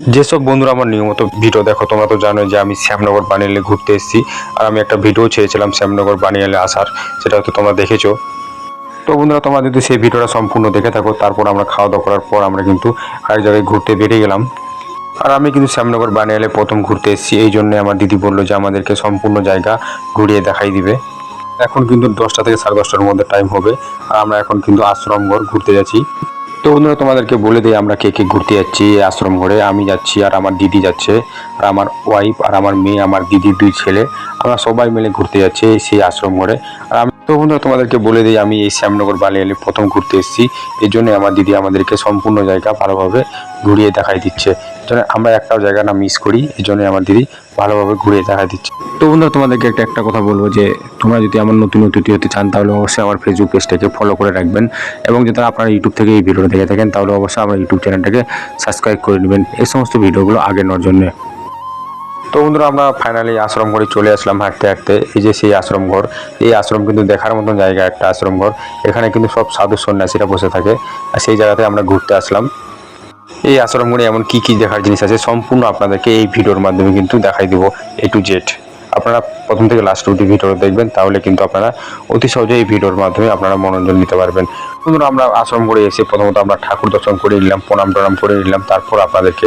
যেসব বন্ধুরা আমার নিয়মিত ভিডিও দেখো, তোমরা তো জানো যে আমি শ্যামনগর বানিয়ালে ঘুরতে এসেছি। আর আমি একটা ভিডিও চেয়েছিলাম শ্যামনগর বানিয়ালে আসার, সেটা হয়তো তোমরা দেখেছ। তো বন্ধুরা, তোমরা যদি সেই ভিডিওটা সম্পূর্ণ দেখে থাকো, তারপর আমরা খাওয়া দাওয়া করার পর আমরা কিন্তু আরেক জায়গায় ঘুরতে বেরিয়ে গেলাম। আর আমি কিন্তু শ্যামনগর বানিয়ালে প্রথম ঘুরতে এসেছি, এই জন্য আমার দিদি বলল যে আমাদেরকে সম্পূর্ণ জায়গা ঘুরিয়ে দেখাই দিবে। এখন কিন্তু দশটা থেকে সাড়ে দশটার মধ্যে টাইম হবে, আর আমরা এখন কিন্তু আশ্রমঘর ঘুরতে যাচ্ছি। তো বন্ধুরা, তোমাদেরকে বলে দিই, আমরা কে কে ঘুরতে যাচ্ছি আশ্রম ঘরে। আমি যাচ্ছি আর আমার দিদি যাচ্ছে, আর আমার ওয়াইফ আর আমার মেয়ে, আমার দিদির দুই ছেলে। আমরা সবাই মিলে ঘুরতে যাচ্ছি সেই আশ্রম ঘরে। আর তো বন্ধুরা, তোমাদেরকে বলে দিই, আমি এই শ্যামনগর বালিয়ালি প্রথম ঘুরতে এসেছি। এই জন্য আমার দিদি আমাদেরকে সম্পূর্ণ জায়গা ভালোভাবে ঘুরিয়ে দেখাই দিচ্ছে। জন্য আমরা একটাও জায়গা না মিস করি, এই জন্য আমার দিদি ভালোভাবে ঘুরিয়ে দেখাই দিচ্ছে। তো বন্ধুরা, তোমাদেরকে একটা একটা কথা বলব যে, তোমরা যদি আমার নতুন অতিথি হতে চান, তাহলে অবশ্যই আমার ফেসবুক পেজটাকে ফলো করে রাখবেন। এবং যদি আপনারা ইউটিউব থেকে এই ভিডিওটা দেখে থাকেন, তাহলে অবশ্যই আমার ইউটিউব চ্যানেলটাকে সাবস্ক্রাইব করে নেবেন। এই সমস্ত ভিডিওগুলো আগে নেওয়ার জন্য। তো বন্ধুরা, আমরা ফাইনালি আশ্রম ঘরে চলে আসলাম হাঁটতে হাঁটতে। এই যে সেই আশ্রম ঘর, এই আশ্রম কিন্তু দেখার মতন জায়গা একটা আশ্রম ঘর। এখানে কিন্তু সব সাধু সন্ন্যাসীরা বসে থাকে আর সেই জায়গাতে আমরা ঘুরতে আসলাম। এই আশ্রম ঘরে এমন কি কি দেখার জিনিস আছে সম্পূর্ণ আপনাদেরকে এই ভিডিওর মাধ্যমে কিন্তু দেখাই দেবো এ টু জেড আপনারা প্রথম থেকে লাস্ট অবধি ভিডিও দেখবেন, তাহলে কিন্তু আপনারা অতি সহজে এই ভিডিওর মাধ্যমে আপনারা মনোরঞ্জন নিতে পারবেন। বন্ধুরা, আমরা আশ্রম ঘরে এসে প্রথমত আমরা ঠাকুর দর্শন করে নিলাম, প্রণাম টনাম করে নিলাম, তারপর আপনাদেরকে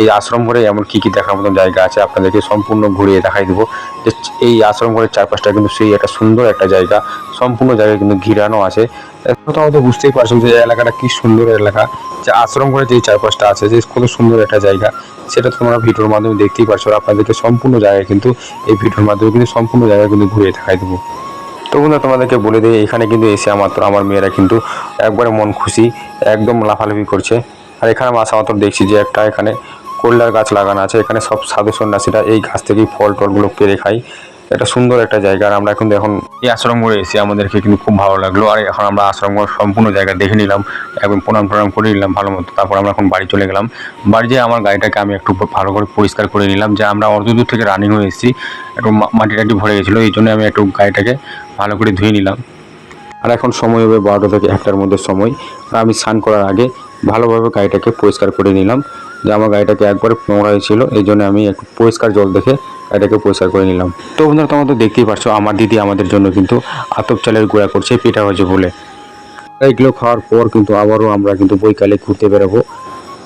এই আশ্রম ঘরে এমন কি কি দেখার মতন জায়গা আছে আপনাদেরকে সম্পূর্ণ ঘুরিয়ে দেখাই দেবো। যে এই আশ্রম ঘরের চারপাশটা কিন্তু সেই একটা সুন্দর একটা জায়গা, সম্পূর্ণ জায়গা কিন্তু ঘিরানো আছে। প্রথমত বুঝতেই পারছেন যে এলাকাটা কি সুন্দর এলাকা, যে আশ্রম ঘরে যে চারপাশটা আছে, যে কত সুন্দর একটা জায়গা, সেটা তোমরা ভিডিওর মাধ্যমে দেখতেই পারছ। আপনাদেরকে সম্পূর্ণ জায়গায় কিন্তু এই ভিডিওর মাধ্যমে কিন্তু সম্পূর্ণ জায়গায় কিন্তু ঘুরিয়ে দেখাই দেবো। তো বন্ধুরা, তোমাদেরকে বলে দিই, এখানে কিন্তু এসে আমার আমার মেয়েরা কিন্তু একবারে মন খুশি, একদম লাফালাফি করছে। আর এখানে আসা মাত্র দেখছি যে একটা এখানে কল্যার গাছ লাগানো আছে, এখানে সব সাধু সন্ন্যাসীরা এই গাছ থেকেই ফল টলগুলো পেরে খায়। এটা সুন্দর একটা জায়গা। আর আমরা কিন্তু এখন এই আশ্রম ঘরে এসে আমাদেরকে কিন্তু খুব ভালো লাগল। আর এখন আমরা আশ্রম সম্পূর্ণ জায়গা দেখে নিলাম, একদম প্রণাম প্রণাম করে নিলাম ভালো মতো। তারপর আমরা এখন বাড়ি চলে গেলাম। বাড়ি যেয়ে আমার গাড়িটাকে আমি একটু ভালো করে পরিষ্কার করে নিলাম। যে আমরা অর্ধ দূর থেকে রানিং হয়ে এসেছি, একটু মাটি টাটি ভরে গেছিল, এই জন্য আমি একটু গাড়িটাকে ভালো করে ধুয়ে নিলাম। আর এখন সময় হবে বারোটা থেকে একটার মধ্যে সময়। আর আমি স্নান করার আগে ভালোভাবে গাড়িটাকে পরিষ্কার করে নিলাম। যে আমার গাড়িটাকে একবারে নোংরা হয়েছিল, এই জন্য আমি একটু পরিষ্কার জল দেখে গাড়িটাকে পরিষ্কার করে নিলাম। তো বন্ধুরা, তোমরা তো দেখতেই পারছ, আমার দিদি আমাদের জন্য কিন্তু আতপ চালের গুঁড়া করছে, পিঠা হয়েছে বলে। এইগুলো খাওয়ার পর কিন্তু আবারও আমরা কিন্তু বৈকালে ঘুরতে বেরোবো।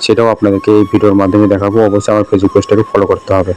সেটাও আপনাদেরকে এই ভিডিওর মাধ্যমে দেখাবো। অবশ্যই আমার ফেসবুক পেজটাকে ফলো করতে হবে।